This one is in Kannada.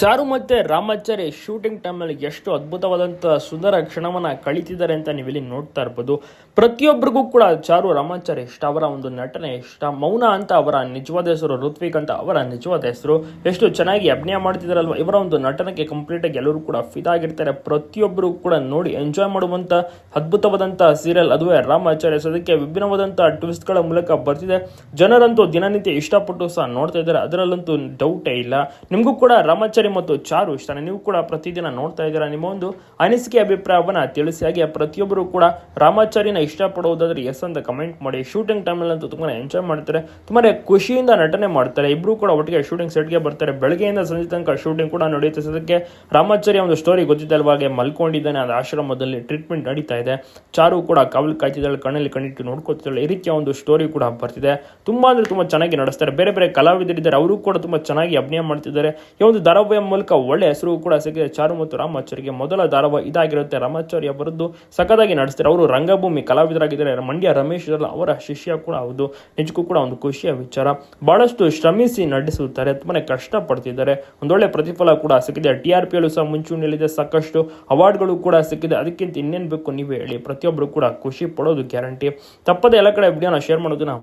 ಚಾರು ಮತ್ತೆ ರಾಮಾಚಾರಿ ಶೂಟಿಂಗ್ ಟೈಮಲ್ಲಿ ಎಷ್ಟು ಅದ್ಭುತವಾದಂಥ ಸುಂದರ ಕ್ಷಣವನ್ನ ಕಳೀತಿದ್ದಾರೆ ಅಂತ ನೀವಿಲ್ಲಿ ನೋಡ್ತಾ ಇರ್ಬೋದು. ಪ್ರತಿಯೊಬ್ಬರಿಗೂ ಕೂಡ ಚಾರು ರಾಮಾಚಾರಿ ಇಷ್ಟ, ಅವರ ಒಂದು ನಟನೆ ಇಷ್ಟ, ಮೌನ ಅಂತ ಅವರ ನಿಜವಾದ ಹೆಸರು, ಋತ್ವಿಕ್ ಅಂತ ಅವರ ನಿಜವಾದ ಹೆಸರು, ಎಷ್ಟು ಚೆನ್ನಾಗಿ ಅಭಿನಯ ಮಾಡ್ತಿದಾರಲ್ವ ಇವರ ಒಂದು ನಟನೆಗೆ ಕಂಪ್ಲೀಟ್ ಆಗಿ ಎಲ್ಲರೂ ಕೂಡ ಫಿದಾಗಿರ್ತಾರೆ ಪ್ರತಿಯೊಬ್ಬರು ಕೂಡ ನೋಡಿ ಎಂಜಾಯ್ ಮಾಡುವಂತ ಅದ್ಭುತವಾದಂಥ ಸೀರಿಯಲ್ ಅದುವೇ ರಾಮಾಚಾರ್ಯ ಅದಕ್ಕೆ ವಿಭಿನ್ನವಾದಂಥ ಟ್ವಿಸ್ಟ್ಗಳ ಮೂಲಕ ಬರ್ತಿದೆ. ಜನರಂತೂ ದಿನನಿತ್ಯ ಇಷ್ಟಪಟ್ಟು ಸಹ ನೋಡ್ತಾ ಇದ್ದಾರೆ. ಅದರಲ್ಲಂತೂ ಡೌಟೇ ಇಲ್ಲ. ನಿಮಗೂ ಕೂಡ ಮತ್ತು ಚಾರು ಇಷ್ಟನೇ. ನೀವು ಕೂಡ ಪ್ರತಿದಿನ ನೋಡ್ತಾ ಇದ್ದೀರಾ ನಿಮ್ಮ ಒಂದು ಅನಿಸಿಕೆ, ಅಭಿಪ್ರಾಯವನ್ನ ತಿಳಿಸಿ. ಹಾಗೆ ಪ್ರತಿಯೊಬ್ಬರು ಕೂಡ ರಾಮಾಚಾರಿನ ಇಷ್ಟಪಡುವುದಾದ್ರೆ ಎಸ್ ಅಂತ ಕಮೆಂಟ್ ಮಾಡಿ. ಶೂಟಿಂಗ್ ಟೈಮಲ್ಲಂತೂ ತುಂಬಾ ಎಂಜಾಯ್ ಮಾಡ್ತಾರೆ. ತುಂಬಾ ಖುಷಿಯಿಂದ ನಟನೆ ಮಾಡ್ತಾರೆ. ಇಬ್ರು ಕೂಡ ಒಟ್ಟಿಗೆ ಶೂಟಿಂಗ್ ಸೆಟ್ಗೆ ಬರ್ತಾರೆ. ಬೆಳಗ್ಗೆಯಿಂದ ಸಂಜೆ ತನಕ ಶೂಟಿಂಗ್ ಕೂಡ ನಡೆಯುತ್ತೆ. ಅದಕ್ಕೆ ರಾಮಾಚಾರ್ಯ ಒಂದು ಸ್ಟೋರಿ ಗೊತ್ತಿದ್ದಲ್ವ ಹಾಗೆ ಮಲ್ಕೊಂಡಿದ್ದಾನೆ. ಅದು ಆಶ್ರಮದಲ್ಲಿ ಟ್ರೀಟ್ಮೆಂಟ್ ನಡೀತಾ ಇದೆ. ಚಾರು ಕೂಡ ಕಾವಲು ಕಾಯ್ತಿದ್ದಾಳೆ. ಕಣ್ಣಲ್ಲಿ ಕಣ್ಣಿಟ್ಟು ನೋಡ್ಕೊತಿದ್ದಾಳೆ. ಈ ರೀತಿಯ ಒಂದು ಸ್ಟೋರಿ ಕೂಡ ಬರ್ತಿದೆ. ತುಂಬಾ ಅಂದ್ರೆ ತುಂಬಾ ಚೆನ್ನಾಗಿ ನಡೆಸ್ತಾರೆ. ಬೇರೆ ಬೇರೆ ಕಲಾವಿದರಿದ್ದಾರೆ. ಅವರು ಕೂಡ ತುಂಬಾ ಚೆನ್ನಾಗಿ ಅಭಿನಯ ಮಾಡ್ತಿದ್ದಾರೆ. ಈ ಒಂದು ಧಾರಾವಾಹಿಯ ಮೂಲಕ ಒಳ್ಳೆ ಹೆಸರು ಕೂಡ ಸಿಕ್ಕಿದೆ ಚಾರು ಮತ್ತು ರಾಮಾಚಾರ್ಯಗೆ ಮೊದಲ ಧಾರಾವಾಹಿ ಇದಾಗಿರುತ್ತೆ. ರಾಮಾಚಾರ್ಯ ಬರೆದು ಸಖತ್ತಾಗಿ ನಡೆಸ್ತಾರೆ. ಅವರು ರಂಗಭೂಮಿ ಕಲಾವಿದರಾಗಿದ್ದಾರೆ. ಮಂಡ್ಯ ರಮೇಶ್ ಅವರ ಶಿಷ್ಯ ಕೂಡ ಹೌದು. ನಿಜಕ್ಕೂ ಕೂಡ ಒಂದು ಖುಷಿಯ ವಿಚಾರ. ಬಹಳಷ್ಟು ಶ್ರಮಿಸಿ ನಡೆಸುತ್ತಾರೆ. ತುಂಬಾನೇ ಕಷ್ಟಪಡ್ತಿದ್ದಾರೆ. ಒಂದೊಳ್ಳೆ ಪ್ರತಿಫಲ ಕೂಡ ಸಿಕ್ಕಿದೆ. ಟಿ ಆರ್ ಪಿಯಲ್ಲೂ ಸಹ ಮುಂಚೂಣಿಯಲ್ಲಿದೆ. ಸಾಕಷ್ಟು ಅವಾರ್ಡ್ಗಳು ಕೂಡ ಸಿಕ್ಕಿದೆ. ಅದಕ್ಕಿಂತ ಇನ್ನೇನು ಬೇಕು ನೀವೇ ಹೇಳಿ. ಪ್ರತಿಯೊಬ್ಬರು ಕೂಡ ಖುಷಿ ಪಡೋದು ಗ್ಯಾರಂಟಿ. ತಪ್ಪದೆ ಎಲ್ಲ ಕಡೆ ವಿಡಿಯೋನ ಶೇರ್ ಮಾಡೋದನ್ನ